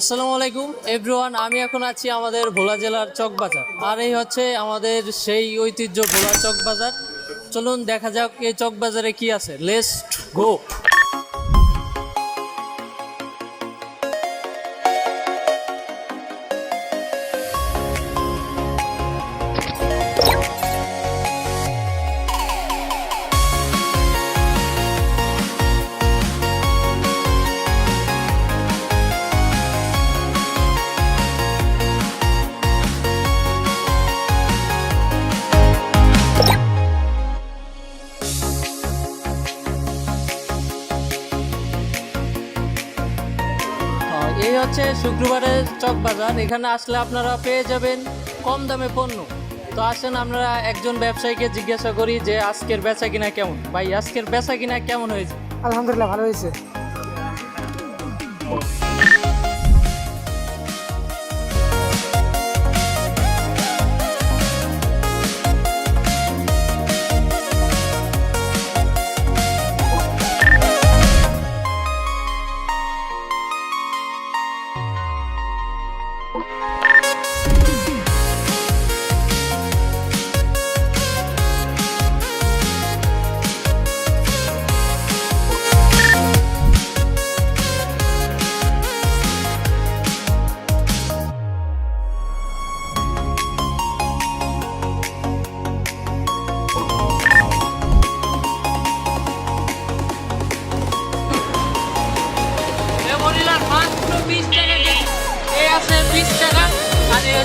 আসসালামু আলাইকুম। এভরিওয়ান, আমি এখন আছি আমাদের ভোলা জেলার চকবাজার। আর এই হচ্ছে আমাদের সেই ঐতিহ্য ভোলা চকবাজার। চলুন দেখা যাক এই চকবাজারে কি আছে। লেস গো এই হচ্ছে শুক্রবারের চক বাজার এখানে আসলে আপনারা পেয়ে যাবেন কম দামে পণ্য। তো আসেন, আমরা একজন ব্যবসায়ীকে জিজ্ঞাসা করি যে আজকের বেচা কিনা কেমন? ভাই, আজকের বেচা কিনা কেমন হয়েছে? আলহামদুলিল্লাহ, ভালো হয়েছে। বিশ টাকা এই আছে বিশ টাকা আর এই